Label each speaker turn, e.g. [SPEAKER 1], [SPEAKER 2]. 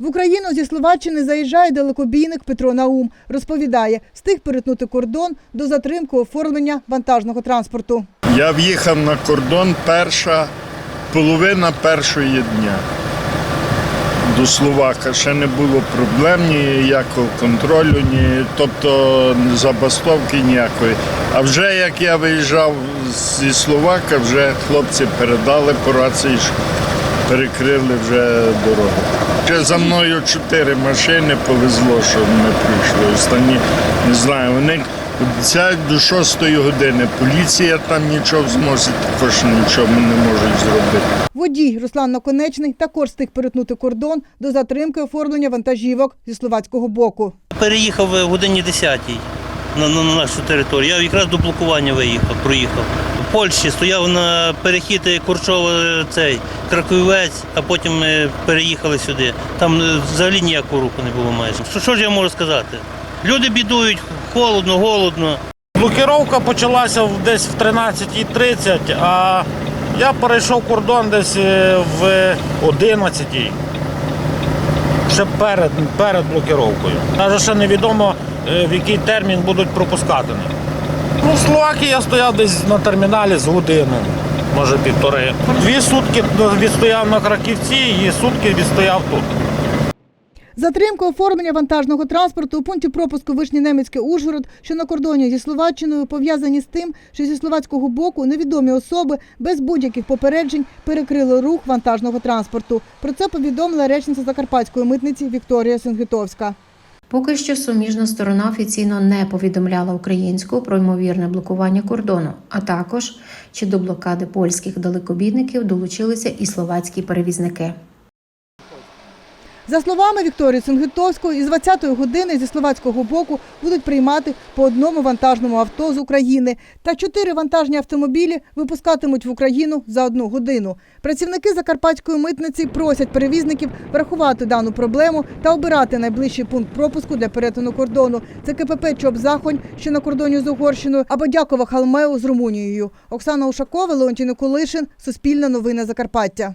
[SPEAKER 1] В Україну зі Словаччини заїжджає далекобійник Петро Наум. Розповідає, встиг перетнути кордон до затримки оформлення вантажного транспорту.
[SPEAKER 2] Я в'їхав на кордон перша половина першої дня. До Словака ще не було проблем ніякого контролю, ні, тобто забастовки ніякої. А вже як я виїжджав зі Словака, вже хлопці передали по рації, перекрили вже дорогу. Ще за мною чотири машини повезло, що не прийшли. Останні не знаю. Вони обіцяють до 6 години. Поліція там нічого змусить, також нічого не можуть зробити.
[SPEAKER 1] Водій Руслан Наконечний також встиг перетнути кордон до затримки оформлення вантажівок зі словацького боку.
[SPEAKER 3] Переїхав в годині 10 на, на, на нашу територію. Я якраз до блокування виїхав, проїхав. Польщі стояв на перехід Курчова цей Краковець, а потім ми переїхали сюди. Там е, взагалі ніякого руху не було майже. Що, що ж я можу сказати? Люди бідують, холодно, голодно.
[SPEAKER 4] Блокировка почалася десь в 13.30, а я перейшов кордон десь е, в 11.00. Ще перед, перед блокировкою. Навіть ще невідомо, е, в який термін будуть пропускати. Ну, в Словакії я стояв десь на терміналі з годину, може півтори. Дві сутки відстояв на Краківці і сутки відстояв тут.
[SPEAKER 1] Затримка оформлення вантажного транспорту у пункті пропуску Вишні Немецьке Ужгород, що на кордоні зі Словаччиною, пов'язані з тим, що зі словацького боку невідомі особи без будь-яких попереджень перекрили рух вантажного транспорту. Про це повідомила речниця Закарпатської митниці Вікторія Сенгітовська.
[SPEAKER 5] Поки що суміжна сторона офіційно не повідомляла українську про ймовірне блокування кордону, а також чи до блокади польських далекобійників долучилися і словацькі перевізники.
[SPEAKER 1] За словами Вікторії Сунгитовської, із 20-ї години зі словацького боку будуть приймати по одному вантажному авто з України. Та чотири вантажні автомобілі випускатимуть в Україну за одну годину. Працівники закарпатської митниці просять перевізників врахувати дану проблему та обирати найближчий пункт пропуску для перетину кордону. Це КПП Чоп-Захонь, що на кордоні з Угорщиною, або Дякова Халмеу з Румунією. Оксана Ушакова, Леонтій Николишин, Суспільне новини Закарпаття.